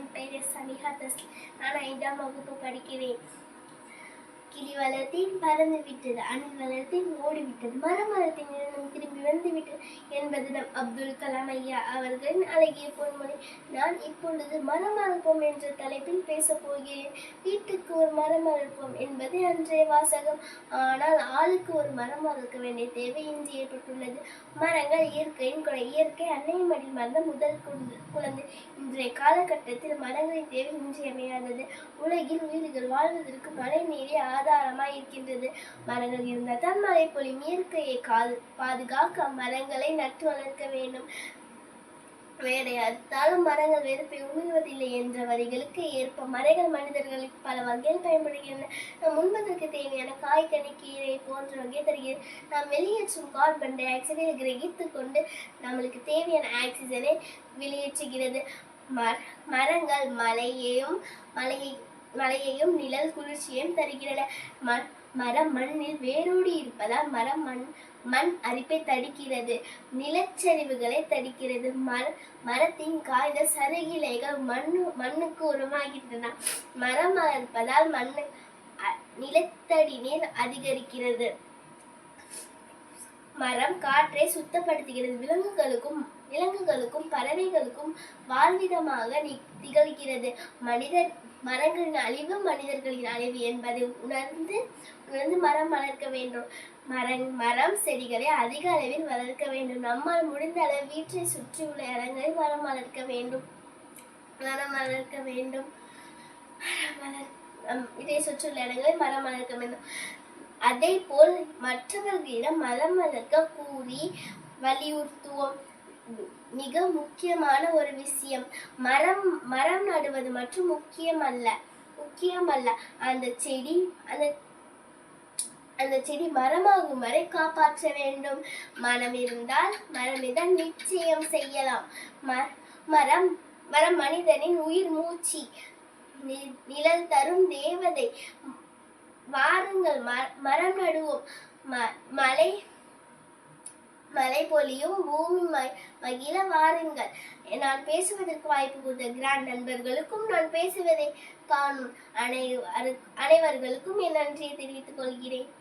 என் பெயர் சமிஹா தஸ்லி நான் ஐந்தாம் வகுப்பு படிக்கிறேன். கிளி வளர்த்தேன் பறந்து விட்டது அணில் வளர்த்தேன் ஓடிவிட்டது மரம் வளர்த்தேன் நிறுவனம் திரும்பி வந்து விட்டது என்பது நம் அப்துல் கலாம் ஐயா அவர்களின் அழகிய பொன்மொழி. நான் இப்பொழுது மரம் வளர்ப்போம் என்ற தலைப்பில் பேசப் போகிறேன். வீட்டுக்கு ஒரு மரம் வளர்ப்போம் என்பது அன்றைய வாசகம். ஆனால் ஆளுக்கு ஒரு மரம் வளர்க்க வேண்டிய தேவை இன்று ஏற்பட்டுள்ளது. மரங்கள் இயற்கையின் கொடை இயற்கை அன்னையின் மடி மறந்த முதல் குழந்தை- குழந்தை. இன்றைய காலகட்டத்தில் மரங்களின் தேவை இன்றியமையாதது. உலகில் உயிர்கள் வாழ்வதற்கு மழை நீரே ஆதாரமாய் இருக்கின்றது. மரங்கள் இருந்தால் தான் மழை பொழியும் இயற்கையை காது பாதுகாக்க மரங்களை நட்டு வளர்க்க வேண்டும். வேறு அறுத்தாலும் மரங்கள் வெறுப்பை உமிழ்வதில்லை என்ற வரிகளுக்கு ஏற்ப மரங்கள் மனிதர்களுக்கு பல வகையில் பயன்படுகின்றன. நம் உண்பதற்கு தேவையான காய்கனி கீரை போன்ற வகை தருகிறது. நாம் வெளியேற்றும் கார்பன் டை ஆக்சைடை கிரகித்து கொண்டு நம்மளுக்கு தேவையான ஆக்சிஜனை வெளியேற்றுகிறது. மர மரங்கள் மலையையும் மலையை மலையையும் நிழல் குளிர்ச்சியையும் தருகின்றன ம மரம் மண்ணில் வேரூடி இருப்பதால் மரம் மண் மண் அரிப்பை தடுக்கிறது. நிலச்சரிவுகளை தடுக்கிறது. மர மரத்தின் காய்ந்த சருகிலைகள் மண்ணு மண்ணுக்கு உரமாகின்றன. மரம் வளர்ப்பதால் மண்ணு அ- நிலத்தடி நீர் அதிகரிக்கிறது. மரம் காற்றை சுத்தப்படுத்துகிறது. விலங்குகளுக்கும் விலங்குகளுக்கும் பறவைகளுக்கும் வாழ்விடமாக திகழ்கிறது. மனிதர் மரங்களின் அழிவு மனிதர்களின் அழிவு என்பதை உணர்ந்து உணர்ந்து மரம் வளர்க்க வேண்டும். மரம் மரம் செடிகளை அதிக அளவில் வளர்க்க வேண்டும். நம்மால் முடிந்த அளவு வீட்டை சுற்றியுள்ள இடங்களில் மரம் வளர்க்க வேண்டும். மரம் வளர்க்க வேண்டும். மரம் வளர் நம் இதை சுற்றியுள்ள இடங்களில் மரம் வளர்க்க வேண்டும். அதே போல் மற்றவர்களிடம் மரம் வளர்க்க கூறி வலியுறுத்துவோம். மிக முக்கியமான ஒரு விஷயம் மரம் மரம் நடுவது மட்டும் முக்கியம் அல்ல முக்கியம் அல்ல அந்த செடி அந்த அந்த செடி மரமாகும் வரை காப்பாற்ற வேண்டும். மரம் இருந்தால் மரம் நிச்சயம் செய்யலாம். ம- மரம் மரம் மனிதனின் உயிர் மூச்சு நிழல் தரும் தேவதை. வாருங்கள் மரம் நடுவோம். ம- மலை மழை பொழியும் பூமி ம- மகிழ வாருங்கள். நான் பேசுவதற்கு வாய்ப்பு கொடுத்த கிராண்ட் நண்பர்களுக்கும் நான் பேசுவதை காணும் அனை அனைவர்களுக்கும் என் நன்றியை தெரிவித்துக் கொள்கிறேன்.